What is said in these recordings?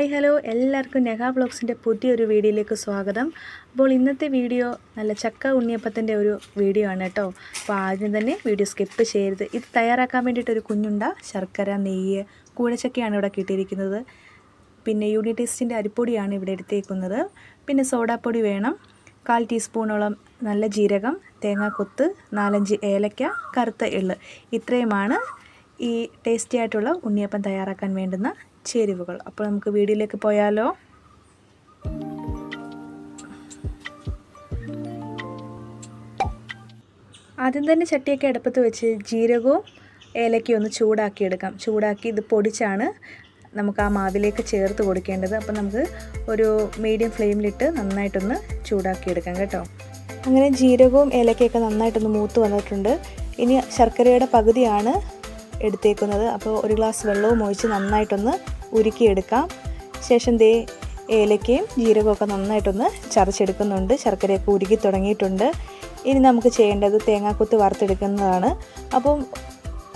Hi hello. എല്ലാവർക്കും നെഹാ ബ്ലോഗ്സിന്റെ പുതിയൊരു വീഡിയോയിലേക്ക് സ്വാഗതം. അപ്പോൾ ഇന്നത്തെ വീഡിയോ നല്ല ചക്ക ഉണ്ണിയപ്പത്തിന്റെ ഒരു വീഡിയോ ആണ് കേട്ടോ. അപ്പോൾ ആദ്യം തന്നെ വീഡിയോ സ്കിപ്പ് ചെയ്യരുത്. ഇത് തയ്യാറാക്കാൻ വേണ്ടിയിട്ട് ഒരു കുഞ്ഞുണ്ട ശർക്കര നെയ്യ് കൂടച്ചക്കയാണ് ഇവിടെ കിട്ടിയിരിക്കുന്നത്. പിന്നെ യൂണിറ്റേസ്റ്റിന്റെ അരിപ്പൊടിയാണ് ഇവിടെ എടുത്തേക്കുന്നത്. പിന്നെ സോഡാപ്പൊടി വേണം കാൽ ടീസ്പൂണോളം നല്ല ജീരകം തേങ്ങാക്കൊത്ത് നാലഞ്ച് ഏലക്ക കറുത്ത എള്ള് ഇത്രയുമാണ് ഈ ടേസ്റ്റി ആയിട്ടുള്ള ഉണ്ണിയപ്പം തയ്യാറാക്കാൻ വേണ്ടുന്ന ചേരുവകൾ. അപ്പോൾ നമുക്ക് വീഡിയോയിലേക്ക് പോയാലോ? ആദ്യം തന്നെ ചട്ടിയൊക്കെ അടുപ്പത്ത് വെച്ച് ജീരകവും ഏലക്കയും ഒന്ന് ചൂടാക്കിയെടുക്കാം. ചൂടാക്കി ഇത് പൊടിച്ചാണ് നമുക്ക് ആ മാവിലേക്ക് ചേർത്ത് കൊടുക്കേണ്ടത്. അപ്പം നമുക്ക് ഒരു മീഡിയം ഫ്ലെയിമിലിട്ട് നന്നായിട്ടൊന്ന് ചൂടാക്കിയെടുക്കാം കേട്ടോ. അങ്ങനെ ജീരകവും ഏലക്കയൊക്കെ നന്നായിട്ടൊന്ന് മൂത്ത് വന്നിട്ടുണ്ട്. ഇനി ശർക്കരയുടെ പകുതിയാണ് എടുത്തേക്കുന്നത്. അപ്പോൾ ഒരു ഗ്ലാസ് വെള്ളവും ഒഴിച്ച് നന്നായിട്ടൊന്ന് ഉരുക്കിയെടുക്കാം. ശേഷം ദേ ഏലക്കയും ജീരകമൊക്കെ നന്നായിട്ടൊന്ന് ചതച്ചെടുക്കുന്നുണ്ട്. ശർക്കരയൊക്കെ ഉരുക്കി തുടങ്ങിയിട്ടുണ്ട്. ഇനി നമുക്ക് ചെയ്യേണ്ടത് തേങ്ങാക്കൊത്ത് വറുത്തെടുക്കുന്നതാണ്. അപ്പം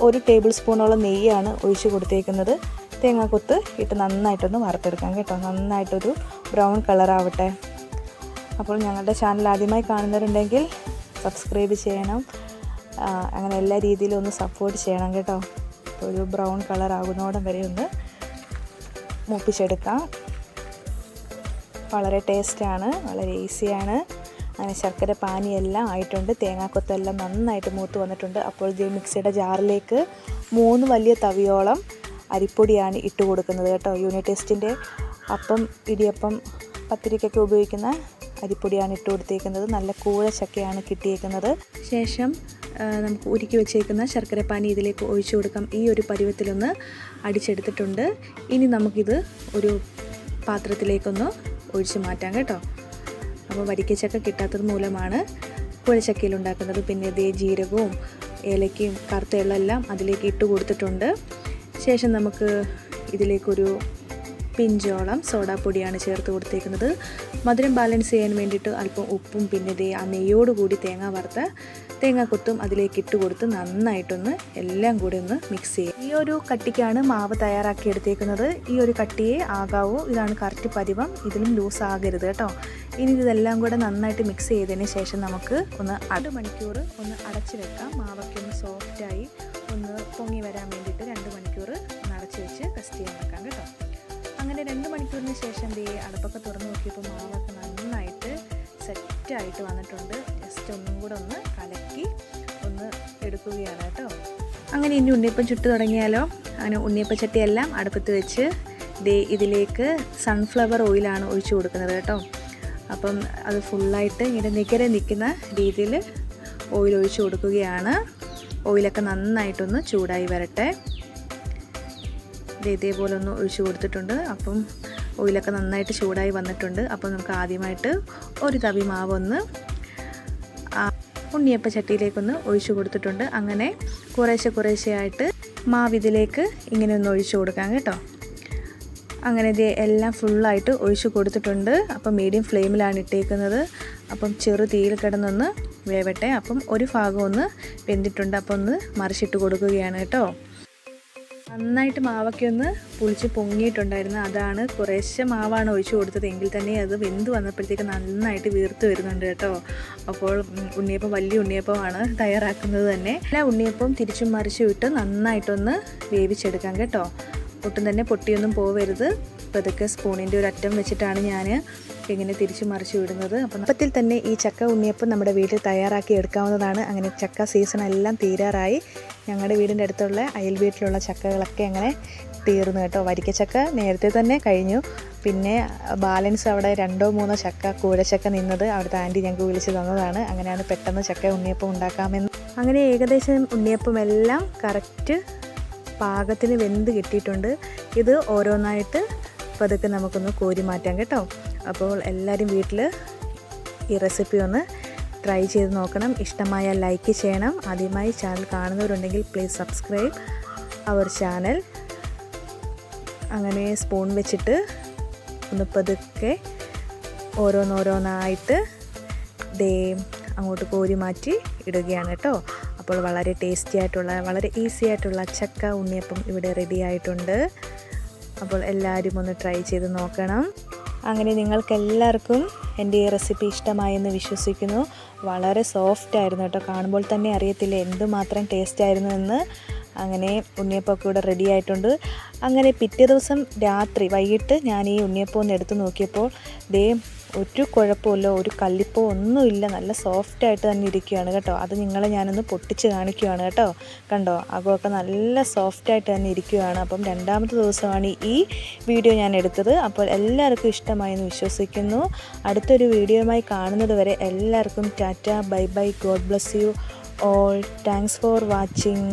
ഒരു ടേബിൾ സ്പൂണോളം നെയ്യാണ് ഒഴിച്ച് കൊടുത്തേക്കുന്നത്. തേങ്ങാക്കൊത്ത് ഇട്ട് നന്നായിട്ടൊന്ന് വറുത്തെടുക്കാം കേട്ടോ. നന്നായിട്ടൊരു ബ്രൗൺ കളറാവട്ടെ. അപ്പോൾ ഞങ്ങളുടെ ചാനൽ ആദ്യമായി കാണുന്നവരുണ്ടെങ്കിൽ സബ്സ്ക്രൈബ് ചെയ്യണം. അങ്ങനെ എല്ലാ രീതിയിലും ഒന്ന് സപ്പോർട്ട് ചെയ്യണം കേട്ടോ. ഒരു ബ്രൗൺ കളർ ആകുന്നോടം വരെ ഒന്ന് മൂപ്പിച്ചെടുക്കാം. വളരെ ടേസ്റ്റാണ് വളരെ ഈസിയാണ് അങ്ങനെ ശർക്കര പാനിയെല്ലാം ആയിട്ടുണ്ട്. തേങ്ങാക്കൊത്തെല്ലാം നന്നായിട്ട് മൂത്ത് വന്നിട്ടുണ്ട്. അപ്പോൾ ഇത് മിക്സിയുടെ ജാറിലേക്ക് മൂന്ന് വലിയ തവിയോളം അരിപ്പൊടിയാണ് ഇട്ട് കൊടുക്കുന്നത് കേട്ടോ. യൂണിറ്റ് ടെസ്റ്റിന്റെ അപ്പം ഇടിയപ്പം പത്തിരിക്കൊക്കെ ഉപയോഗിക്കുന്ന അരിപ്പൊടിയാണ് ഇട്ട് കൊടുത്തേക്കുന്നത്. നല്ല കൂഴ ചക്കയാണ് കിട്ടിയേക്കുന്നത്. ശേഷം നമുക്ക് ഉരുക്കി വെച്ചേക്കുന്ന ശർക്കരപ്പാനി ഇതിലേക്ക് ഒഴിച്ചു കൊടുക്കാം. ഈ ഒരു പരുവത്തിലൊന്ന് അടിച്ചെടുത്തിട്ടുണ്ട്. ഇനി നമുക്കിത് ഒരു പാത്രത്തിലേക്കൊന്ന് ഒഴിച്ചു മാറ്റാം കേട്ടോ. അപ്പോൾ വരിക്കച്ചക്ക കിട്ടാത്തത് മൂലമാണ് കുഴച്ചക്കയിൽ ഉണ്ടാക്കുന്നത്. പിന്നെ ഇതേ ജീരകവും ഏലക്കയും കറുത്ത എള്ളെല്ലാം അതിലേക്ക് ഇട്ട് കൊടുത്തിട്ടുണ്ട്. ശേഷം നമുക്ക് ഇതിലേക്കൊരു പിഞ്ചോളം സോഡാപ്പൊടിയാണ് ചേർത്ത് കൊടുത്തേക്കുന്നത്. മധുരം ബാലൻസ് ചെയ്യാൻ വേണ്ടിയിട്ട് അല്പം ഉപ്പും പിന്നെ ദേ ആ നെയ്യോട് കൂടി തേങ്ങ വറുത്ത തേങ്ങാക്കൊത്തും അതിലേക്ക് ഇട്ട് കൊടുത്ത് നന്നായിട്ടൊന്ന് എല്ലാം കൂടി ഒന്ന് മിക്സ് ചെയ്യും. ഈ ഒരു കട്ടിക്കാണ് മാവ് തയ്യാറാക്കി എടുത്തേക്കുന്നത്. ഈ ഒരു കട്ടിയെ ആകാവൂ. ഇതാണ് കറക്റ്റ് പതിവം. ഇതിലും ലൂസ് ആകരുത് കേട്ടോ. ഇനി ഇതെല്ലാം കൂടെ നന്നായിട്ട് മിക്സ് ചെയ്തതിന് ശേഷം നമുക്ക് ഒന്ന് അര മണിക്കൂർ ഒന്ന് അടച്ചു വെക്കാം. മാവൊക്കെ ഒന്ന് സോഫ്റ്റായി ഒന്ന് പൊങ്ങി വരാൻ വേണ്ടിയിട്ട് രണ്ട് മണിക്കൂറിന് ശേഷം ദേ അടപ്പൊക്കെ തുറന്ന് നോക്കിയപ്പോൾ മാവൊക്കെ നന്നായിട്ട് സെറ്റായിട്ട് വന്നിട്ടുണ്ട്. ജസ്റ്റ് ഒന്നും കൂടെ ഒന്ന് കലക്കി ഒന്ന് എടുക്കുകയാണ് കേട്ടോ. അങ്ങനെ ഇനി ഉണ്ണിയപ്പം ചുട്ട് തുടങ്ങിയാലോ? അങ്ങനെ ഉണ്ണിയപ്പച്ചട്ടിയെല്ലാം അടുപ്പത്ത് വെച്ച് ദേ ഇതിലേക്ക് സൺഫ്ലവർ ഓയിലാണ് ഒഴിച്ചു കൊടുക്കുന്നത് കേട്ടോ. അപ്പം അത് ഫുള്ളായിട്ട് ഇങ്ങനെ നികരെ നിൽക്കുന്ന രീതിയിൽ ഓയിൽ ഒഴിച്ചു കൊടുക്കുകയാണ്. ഓയിലൊക്കെ നന്നായിട്ടൊന്ന് ചൂടായി വരട്ടെ. ഇതേപോലെ ഒന്ന് ഒഴിച്ചു കൊടുത്തിട്ടുണ്ട്. അപ്പം ഓയിലൊക്കെ നന്നായിട്ട് ചൂടായി വന്നിട്ടുണ്ട്. അപ്പം നമുക്ക് ആദ്യമായിട്ട് ഒരു തവി മാവൊന്ന് ഉണ്ണിയപ്പ ചട്ടിയിലേക്കൊന്ന് ഒഴിച്ചു കൊടുത്തിട്ടുണ്ട്. അങ്ങനെ കുറേശ്ശെ കുറേശ്ശെയായിട്ട് മാവ് ഇതിലേക്ക് ഇങ്ങനെ ഒന്ന് ഒഴിച്ചു കൊടുക്കാം കേട്ടോ. അങ്ങനെ ഇത് എല്ലാം ഫുള്ളായിട്ട് ഒഴിച്ചു കൊടുത്തിട്ടുണ്ട്. അപ്പം മീഡിയം ഫ്ലെയിമിലാണ് ഇട്ടേക്കുന്നത്. അപ്പം ചെറു തീയിൽ കിടന്നൊന്ന് വേവട്ടെ. അപ്പം ഒരു ഭാഗം ഒന്ന് വെന്തിട്ടുണ്ട്. അപ്പം ഒന്ന് മറിച്ചിട്ട് കൊടുക്കുകയാണ് കേട്ടോ. നന്നായിട്ട് മാവൊക്കെ ഒന്ന് പുളിച്ച് പൊങ്ങിയിട്ടുണ്ടായിരുന്നു. അതാണ് കുറേശ്ശെ മാവാണ് ഒഴിച്ചു കൊടുത്തത്. എങ്കിൽ തന്നെ അത് വെന്ത് വന്നപ്പോഴത്തേക്ക് നന്നായിട്ട് വീർത്ത് വരുന്നുണ്ട് കേട്ടോ. അപ്പോൾ ഉണ്ണിയപ്പം വലിയ ഉണ്ണിയപ്പമാണ് തയ്യാറാക്കുന്നത് തന്നെ. എല്ലാ ഉണ്ണിയപ്പം തിരിച്ചും മറിച്ചും ഇട്ട് നന്നായിട്ടൊന്ന് വേവിച്ചെടുക്കാം കേട്ടോ. ഒട്ടും തന്നെ പൊട്ടിയൊന്നും പോവരുത്. പതുക്കെ സ്പൂണിന്റെ ഒരു അറ്റം വെച്ചിട്ടാണ് ഞാൻ ഇങ്ങനെ തിരിച്ചു മറിച്ച് വിടുന്നത് അപ്പം അപ്പത്തിൽ തന്നെ ഈ ചക്ക ഉണ്ണിയപ്പം നമ്മുടെ വീട്ടിൽ തയ്യാറാക്കി എടുക്കാവുന്നതാണ്. അങ്ങനെ ചക്ക സീസൺ എല്ലാം തീരാറായി. ഞങ്ങളുടെ വീടിന്റെ അടുത്തുള്ള അയൽ വീട്ടിലുള്ള ചക്കകളൊക്കെ അങ്ങനെ തീർന്നു കേട്ടോ. വരിക്കച്ചക്ക നേരത്തെ തന്നെ കഴിഞ്ഞു. പിന്നെ ബാലൻസ് അവിടെ രണ്ടോ മൂന്നോ ചക്ക കൂഴച്ചക്ക നിന്നത് അവിടുത്തെ ആന്റി ഞങ്ങൾക്ക് വിളിച്ച് തന്നതാണ്. അങ്ങനെയാണ് പെട്ടെന്ന് ചക്ക ഉണ്ണിയപ്പം ഉണ്ടാക്കാമെന്ന്. അങ്ങനെ ഏകദേശം ഉണ്ണിയപ്പം എല്ലാം കറക്റ്റ് പാകത്തിന് വെന്ത് കിട്ടിയിട്ടുണ്ട്. ഇത് ഓരോന്നായിട്ട് പതുക്കെ നമുക്കൊന്ന് കോരി മാറ്റാം കേട്ടോ. അപ്പോൾ എല്ലാവരും വീട്ടിൽ ഈ റെസിപ്പി ഒന്ന് ട്രൈ ചെയ്ത് നോക്കണം. ഇഷ്ടമായ ലൈക്ക് ചെയ്യണം. ആദ്യമായി ചാനൽ കാണുന്നവരുണ്ടെങ്കിൽ പ്ലീസ് സബ്സ്ക്രൈബ് അവർ ചാനൽ അങ്ങനെ സ്പൂൺ വെച്ചിട്ട് ഒന്ന് പതുക്കെ ഓരോന്നോരോന്നായിട്ട് ദേ അങ്ങോട്ട് കോരി മാറ്റി ഇടുകയാണ് കേട്ടോ. അപ്പോൾ വളരെ ടേസ്റ്റി ആയിട്ടുള്ള വളരെ ഈസി ആയിട്ടുള്ള ചക്ക ഉണ്ണിയപ്പം ഇവിടെ റെഡി ആയിട്ടുണ്ട്. അപ്പോൾ എല്ലാവരും ഒന്ന് ട്രൈ ചെയ്ത് നോക്കണം. അങ്ങനെ നിങ്ങൾക്കെല്ലാവർക്കും എന്റെ ഈ റെസിപ്പി ഇഷ്ടമായെന്ന് വിശ്വസിക്കുന്നു. വളരെ സോഫ്റ്റ് ആയിരുന്നു കേട്ടോ. കാണുമ്പോൾ തന്നെ അറിയത്തില്ല എന്തുമാത്രം ടേസ്റ്റ് ആയിരുന്നു എന്ന്. അങ്ങനെ ഉണ്ണിയപ്പമൊക്കെ ഇവിടെ റെഡി ആയിട്ടുണ്ട്. അങ്ങനെ പിറ്റേ ദിവസം രാത്രി വൈകിട്ട് ഞാൻ ഈ ഉണ്ണിയപ്പം ഒന്ന് എടുത്ത് നോക്കിയപ്പോൾ ദേ ഒരു കുഴപ്പമില്ല ഒരു കല്ലിപ്പോ ഒന്നുമില്ല. നല്ല സോഫ്റ്റ് ആയിട്ട് തന്നെ ഇരിക്കുകയാണ് കേട്ടോ. അത് നിങ്ങളെ ഞാനൊന്ന് പൊട്ടിച്ച് കാണിക്കുകയാണ് കേട്ടോ. കണ്ടോ? അകമൊക്കെ നല്ല സോഫ്റ്റ് ആയിട്ട് തന്നെ ഇരിക്കുകയാണ്. അപ്പം രണ്ടാമത്തെ ദിവസമാണ് ഈ വീഡിയോ ഞാൻ എടുത്തത്. അപ്പോൾ എല്ലാവർക്കും ഇഷ്ടമായി എന്ന് വിശ്വസിക്കുന്നു. അടുത്തൊരു വീഡിയോയുമായി കാണുന്നത് വരെ എല്ലാവർക്കും tata bye bye god bless you all. Thanks for watching